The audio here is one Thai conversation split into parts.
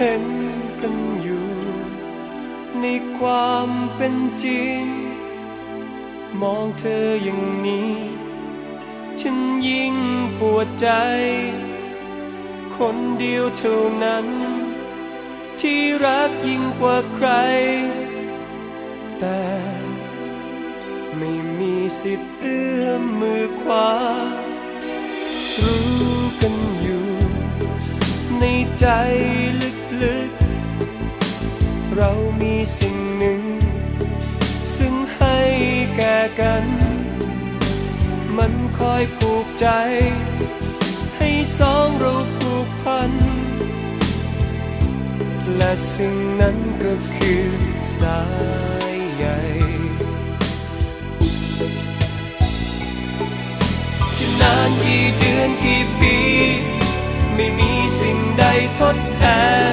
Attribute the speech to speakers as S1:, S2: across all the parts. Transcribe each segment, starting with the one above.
S1: เห็นกันอยู่ ในความเป็นจริง มองเธออย่างนี้ ฉันยิ่งปวดใจ คนเดียวเท่านั้น ที่รักยิ่งกว่าใคร แต่ไม่มีสิทธิ์เอื้อมมือขวารู้กันอยู่ ในใจ เรามีสิ่งหนึ่ง ซึ่งให้แก่กัน มันคอยผูกใจ ให้สองเราผูกพัน และสิ่งนั้นก็คือสายใยจะนานกี่เดือนกี่ปี ไม่มีสิ่งใดทดแท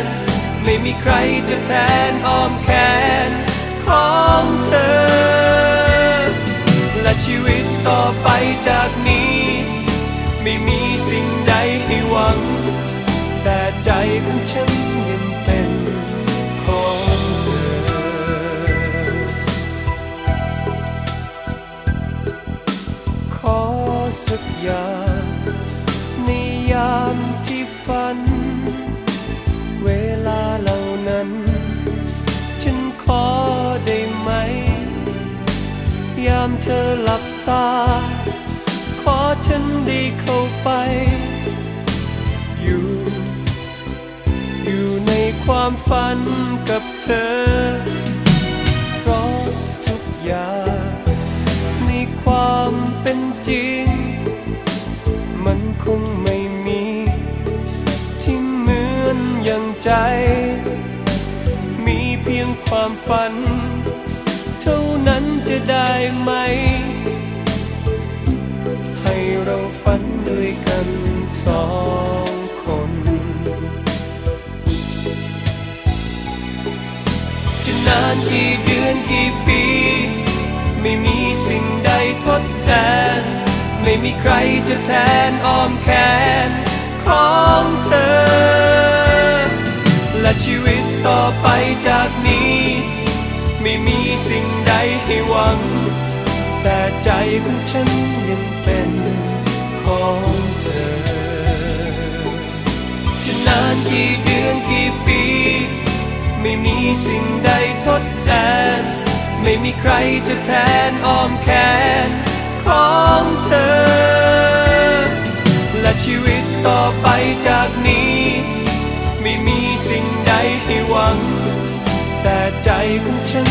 S1: น ไม่มีใครจะแทนอ้อมแขนของเธอ และชีวิตต่อไปจากนี้ ไม่มีสิ่งใดให้หวัง แต่ใจของฉันยังเป็นของเธอ ขอสักอย่างในยามที่ฝันามเธอหลับตา ขอฉันได้เข้าไป อยู่ อยู่ในความฝันกับเธอ เพราะทุกอย่างในความเป็นจริง มันคงไม่มี ที่เหมือนอย่างใจ มีเพียงความฝัน นั้นจะได้ไหม ให้เราฝันด้วยกันสองคน จะนานกี่เดือนกี่ปี ไม่มีสิ่งใดทดแทน ไม่มีใครจะแทนอ้อมแขนของเธอ และชีวิตต่อไปจากนี้ ไม่มีสิ่งใดให้หวัง แต่ใจของฉันยังเป็นของเธอ จะนานกี่เดือนกี่ปี ไม่มีสิ่งใดทดแทน ไม่มีใครจะแทนอ้อมแขนของเธอ และชีวิตต่อไปจากนี้ ไม่มีสิ่งใดให้หวัง แต่ใจของฉัน